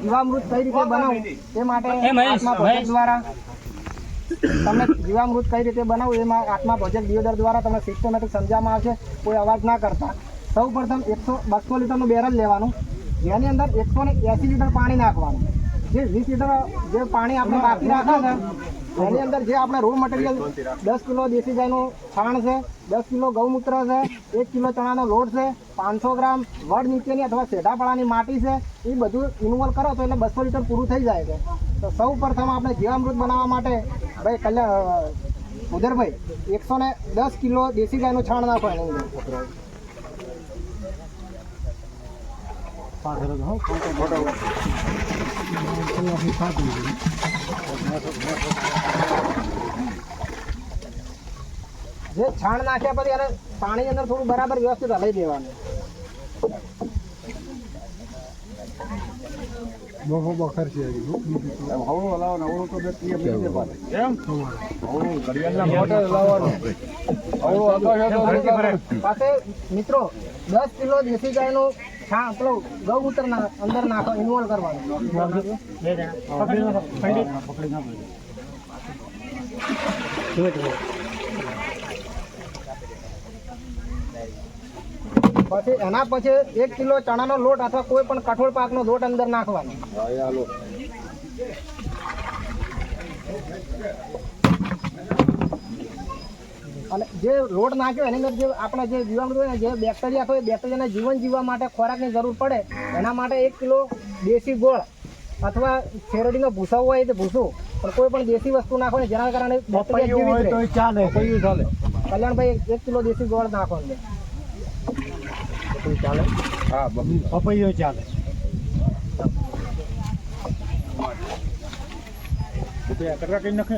જીવામૃત કઈ રીતે બનાવવું તે માટે આત્મા જીવામૃત કઈ રીતે બનાવવું એમાં આત્મા પ્રોજેક્ટ દિયોદર દ્વારા તમને સિસ્ટમેટિક સમજાવવામાં આવશે. કોઈ અવાજ ના કરતા. સૌ પ્રથમ એકસો બસો લીટરનું બેરલ લેવાનું. જેની અંદર એકસો ને એસી લીટર પાણી નાખવાનું. જે વીસ લીટર જે પાણી આપણે બાકી રાખે છે એની અંદર જે આપણે રો મટીરિયલ દસ કિલો દેશી ગાયનું છાણ છે દસ કિલો ગૌમૂત્ર છે એક કિલો ચણાનો લોટ છે પાંચસો ગ્રામ વડ નીચેની અથવા સેઢાપાળાની માટી છે એ બધું ઇન્વોલ્વ કરો તો એટલે બસો લીટર પૂરું થઈ જાય છે. તો સૌ પ્રથમ આપણે જીવામૃત બનાવવા માટે ભાઈ કલ્યાણ ઉદરભાઈ એકસો ને દસ કિલો દેશી ગાયનું છાણ નાખો એની અંદર. જે છાણ નાખ્યા પછી એને પાણી અંદર થોડું બરાબર વ્યવસ્થિત હલાઈ દેવાનું. પાસે મિત્રો દસ કિલો દેશી ગાયનું છાણ પેલો ગૌમૂત્ર ના અંદર નાખો ઇન્વોલ્વ કરવાનું. પછી એના પછી એક કિલો ચણાનો લોટ અથવા કોઈ પણ કઠોળ પાકનો લોટ અંદર નાખવાનો. અને જે લોટ નાખ્યો એની અંદર જે આપણા જે જીવામૃત હોય ને જે બેક્ટેરિયા હોય બેક્ટેરિયાને જીવન જીવવા માટે ખોરાકની જરૂર પડે એના માટે એક કિલો દેશી ગોળ અથવા શેરડીનો ભૂસો હોય તે ભૂસો પણ કોઈ પણ દેશી વસ્તુ નાખો ને જેના કારણે બેક્ટેરિયા જીવિત રહે. ચાલે. કલ્યાણભાઈ એક કિલો દેશી ગોળ નાખો અંદર. પપૈયો ચાલે. કઈ નાખે?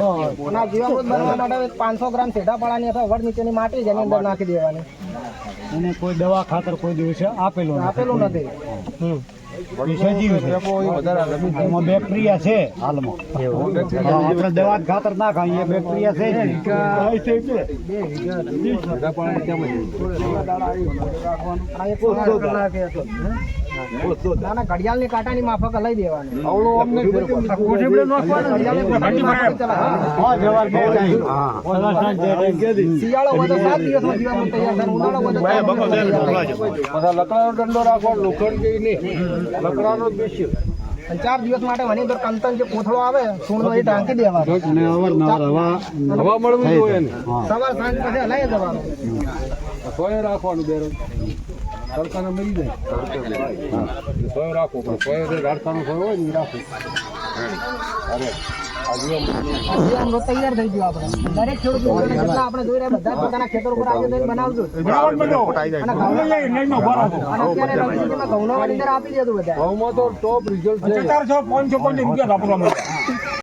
બનાવવા માટે પાંચસો ગ્રામ સેઢાપાળાની અથવા વડ નીચેની માટી જેની અંદર નાખી દેવાની. એને કોઈ દવા ખાતર કોઈ દિવસે આપેલો નથી. આપેલું નથી. બેક્ટેરિયા છે. હાલમાં આપણે દવા ખાતર ના ખાઈએ બેક્ટેરિયા છે જ કલાકે હતો. ના ના ઘડિયાળની કાંટાની માફક લઈ દેવાની. શિયાળો તૈયાર થાય. ઉનાળો તૈયાર થાય. લકડાનો દંડો રાખવાનો લોખંડ કે નહીં. લકડાનો જ અને ચાર દિવસ માટે મને અંદર કંતન જે કોથળો આવે સૂંઢનો એ ટાંકી દેવાનો. અને અવારનવાર હવા હવા મળવી જોઈએ સવાર સાંજ પછી હલાઈ દેવાનું સોય રાખવાનું બેરો તડકાને મળી જાય. સોય રાખો પણ સોય રાડકાનો સોય હોય ને રાખો અરે. તૈયાર થઈ ગયું આપણે. દરેક ખેડૂત જેટલા આપણે જોઈ રહ્યા બધા પોતાના ખેતર ઉપર આવી જઈને બનાવજો. અને ઘઉંનો અંદર આપી દીધું બધા. ઘઉંમાં તો ટોપ રિઝલ્ટ છે. ચારસો પાંચસો પાંચસો રૂપિયા વાપરવા મળે.